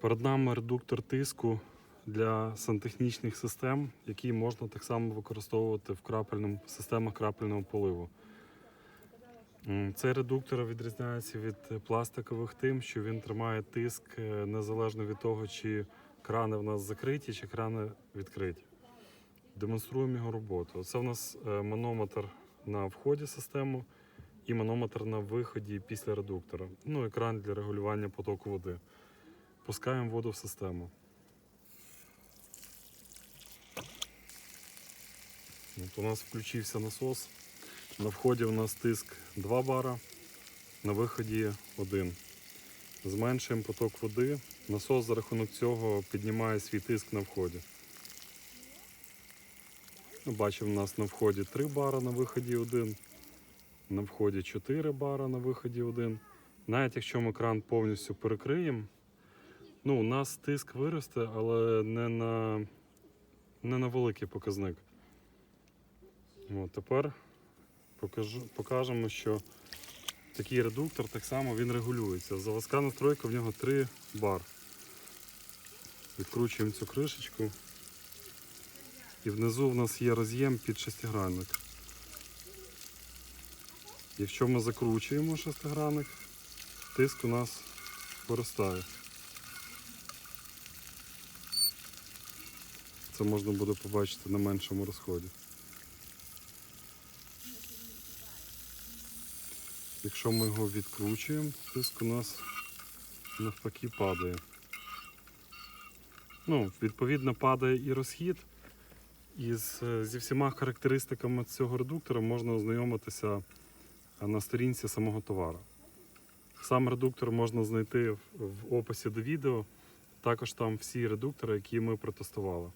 Перед нами редуктор тиску для сантехнічних систем, який можна так само використовувати в крапельному, системах крапельного поливу. Цей редуктор відрізняється від пластикових тим, що він тримає тиск е, незалежно від того, чи крани в нас закриті, чи крани відкриті. Демонструємо його роботу. Це в нас е, манометр на вході системи і манометр на виході після редуктора. Ну, екран для регулювання потоку води. Пускаємо воду в систему. От у нас включився насос. На вході у нас тиск 2 бара, на виході 1. Зменшуємо поток води. Насос за рахунок цього піднімає свій тиск на вході. Ну, Бачимо, у нас на вході 3 бара, на виході 1. На вході 4 бара, на виході 1. Навіть якщо ми кран повністю перекриємо, ну, у нас тиск виросте, але не на, не на великий показник. От, тепер покажу, покажемо, що такий редуктор так само він регулюється. Заводська настройка в нього 3 бар. Відкручуємо цю кришечку. І внизу в нас є роз'єм під шестигранник. Якщо ми закручуємо шестигранник, тиск у нас виростає. Це можна буде побачити на меншому розході. Якщо ми його відкручуємо, тиск у нас навпаки падає. Ну, відповідно, падає і розхід. І з, зі всіма характеристиками цього редуктора можна ознайомитися е, на сторінці самого товару. Сам редуктор можна знайти в описі до відео. Також там всі редуктори, які ми протестували.